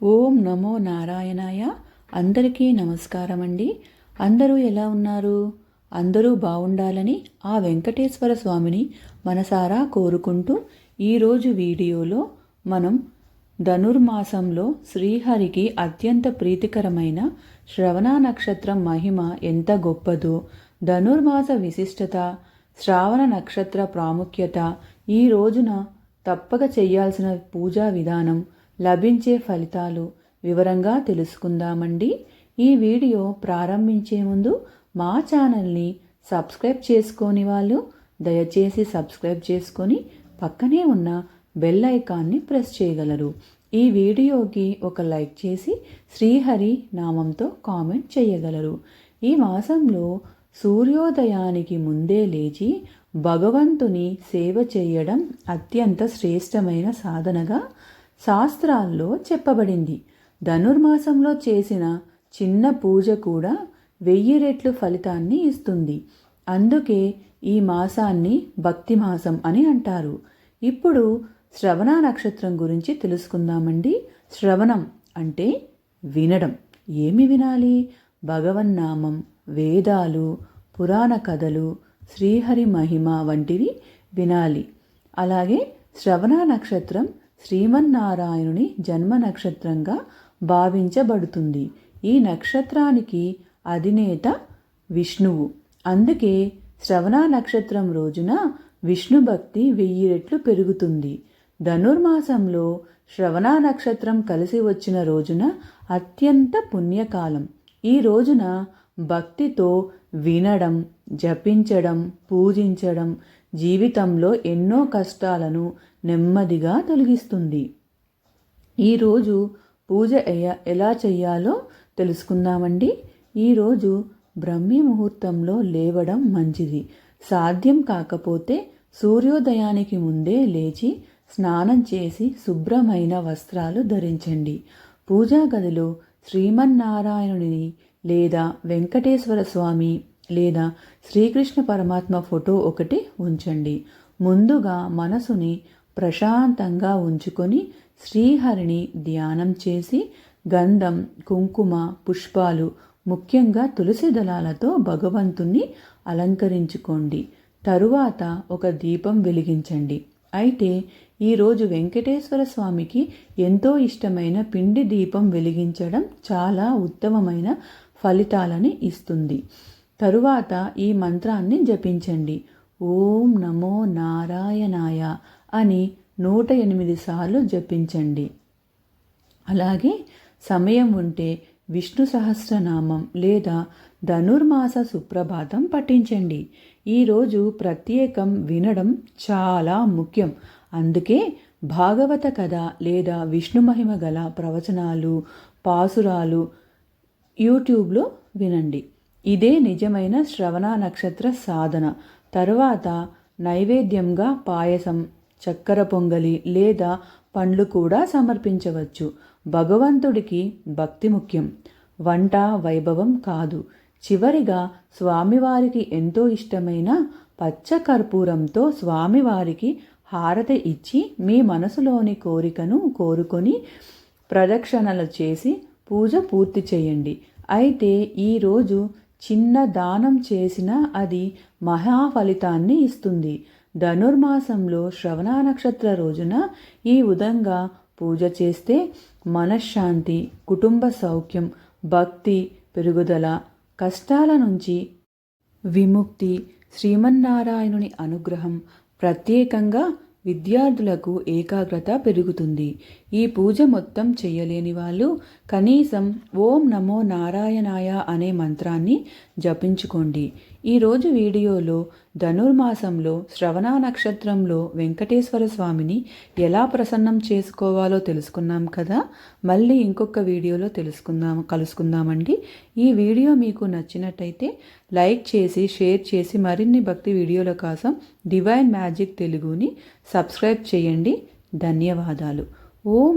ఓం నమో నారాయణాయ. అందరికీ నమస్కారం అండి అందరూ ఎలా ఉన్నారు? అందరూ బాగుండాలని ఆ వెంకటేశ్వర స్వామిని మనసారా కోరుకుంటూ ఈరోజు వీడియోలో మనం ధనుర్మాసంలో శ్రీహరికి అత్యంత ప్రీతికరమైన శ్రవణ నక్షత్రం మహిమ ఎంత గొప్పదో ధనుర్మాస విశిష్టత శ్రావణ నక్షత్ర ప్రాముఖ్యత ఈ రోజున తప్పక చేయాల్సిన పూజా విధానం లభించే ఫలితాలు వివరంగా తెలుసుకుందామండి. ఈ వీడియో ప్రారంభించే ముందు మా ఛానల్ని సబ్స్క్రైబ్ చేసుకోని వాళ్ళు దయచేసి సబ్స్క్రైబ్ చేసుకొని పక్కనే ఉన్న బెల్ ఐకాన్ని ప్రెస్ చేయగలరు. ఈ వీడియోకి ఒక లైక్ చేసి శ్రీహరి నామంతో కామెంట్ చేయగలరు. ఈ మాసంలో సూర్యోదయానికి ముందే లేచి భగవంతుని సేవ చేయడం అత్యంత శ్రేష్టమైన సాధనగా శాస్త్రాల్లో చెప్పబడింది. ధనుర్మాసంలో చేసిన చిన్న పూజ కూడా వెయ్యి రెట్లు ఫలితాన్ని ఇస్తుంది. అందుకే ఈ మాసాన్ని భక్తి మాసం అని అంటారు. ఇప్పుడు శ్రవణ నక్షత్రం గురించి తెలుసుకుందామండి. శ్రవణం అంటే వినడం. ఏమి వినాలి? భగవన్నామం వేదాలు పురాణ కథలు శ్రీహరి మహిమ వంటివి వినాలి. అలాగే శ్రవణ నక్షత్రం శ్రీమన్నారాయణుని జన్మ నక్షత్రంగా భావించబడుతుంది. ఈ నక్షత్రానికి అధినేత విష్ణువు. అందుకే శ్రవణ నక్షత్రం రోజున విష్ణు భక్తి వెయ్యి రెట్లు పెరుగుతుంది. ధనుర్మాసంలో శ్రవణ నక్షత్రం కలిసి వచ్చిన రోజున అత్యంత పుణ్యకాలం. ఈ రోజున భక్తితో వినడం జపించడం పూజించడం జీవితంలో ఎన్నో కష్టాలను నెమ్మదిగా తొలగిస్తుంది. ఈరోజు పూజ ఎలా చేయాలో తెలుసుకుందామండి. ఈరోజు బ్రహ్మీ ముహూర్తంలో లేవడం మంచిది. సాధ్యం కాకపోతే సూర్యోదయానికి ముందే లేచి స్నానం చేసి శుభ్రమైన వస్త్రాలు ధరించండి. పూజా గదిలో శ్రీమన్నారాయణుని లేదా వెంకటేశ్వర స్వామి లేదా శ్రీకృష్ణ పరమాత్మ ఫోటో ఒకటి ఉంచండి. ముందుగా మనసుని ప్రశాంతంగా ఉంచుకొని శ్రీహరిని ధ్యానం చేసి గంధం కుంకుమ పుష్పాలు ముఖ్యంగా తులసి దళాలతో భగవంతుణ్ణి అలంకరించుకోండి. తరువాత ఒక దీపం వెలిగించండి. అయితే ఈరోజు వెంకటేశ్వర స్వామికి ఎంతో ఇష్టమైన పిండి దీపం వెలిగించడం చాలా ఉత్తమమైన ఫలితాలని ఇస్తుంది. తరువాత ఈ మంత్రాన్ని జపించండి. ఓం నమో నారాయణాయ అని నూట ఎనిమిది సార్లు జపించండి. అలాగే సమయం ఉంటే విష్ణు సహస్రనామం లేదా ధనుర్మాస సుప్రభాతం పఠించండి. ఈరోజు ప్రత్యేకం వినడం చాలా ముఖ్యం. అందుకే భాగవత కథ లేదా విష్ణు మహిమ గల ప్రవచనాలు పాసురాలు యూట్యూబ్లో వినండి. ఇదే నిజమైన శ్రవణ నక్షత్ర సాధన. తర్వాత నైవేద్యంగా పాయసం చక్కెర పొంగలి లేదా పండ్లు కూడా సమర్పించవచ్చు. భగవంతుడికి భక్తి ముఖ్యం. వంట వైభవం కాదు. చివరిగా స్వామివారికి ఎంతో ఇష్టమైన పచ్చ కర్పూరంతో స్వామివారికి హారతి ఇచ్చి మీ మనసులోని కోరికను కోరుకొని ప్రదక్షిణలు చేసి పూజ పూర్తి చేయండి. అయితే ఈరోజు చిన్న దానం చేసినా అది మహాఫలితాన్ని ఇస్తుంది. ధనుర్మాసంలో శ్రవణ నక్షత్ర రోజున ఈ విధంగా పూజ చేస్తే మనశ్శాంతి కుటుంబ సౌఖ్యం భక్తి పెరుగుదల కష్టాల నుంచి విముక్తి శ్రీమన్నారాయణుని అనుగ్రహం ప్రత్యేకంగా విద్యార్థులకు ఏకాగ్రత పెరుగుతుంది. ఈ పూజ మొత్తం చేయలేని వాళ్ళు కనీసం ఓం నమో నారాయణాయ అనే మంత్రాన్ని జపించుకోండి. ఈరోజు వీడియోలో ధనుర్మాసంలో శ్రవణ నక్షత్రంలో వెంకటేశ్వర స్వామిని ఎలా ప్రసన్నం చేసుకోవాలో తెలుసుకున్నాం కదా? మళ్ళీ ఇంకొక వీడియోలో తెలుసుకుందాం కలుసుకుందామండి. ఈ వీడియో మీకు నచ్చినట్టయితే లైక్ చేసి షేర్ చేసి మరిన్ని భక్తి వీడియోల కోసం డివైన్ మ్యాజిక్ తెలుగుని సబ్స్క్రైబ్ చేయండి. ధన్యవాదాలు. ఓం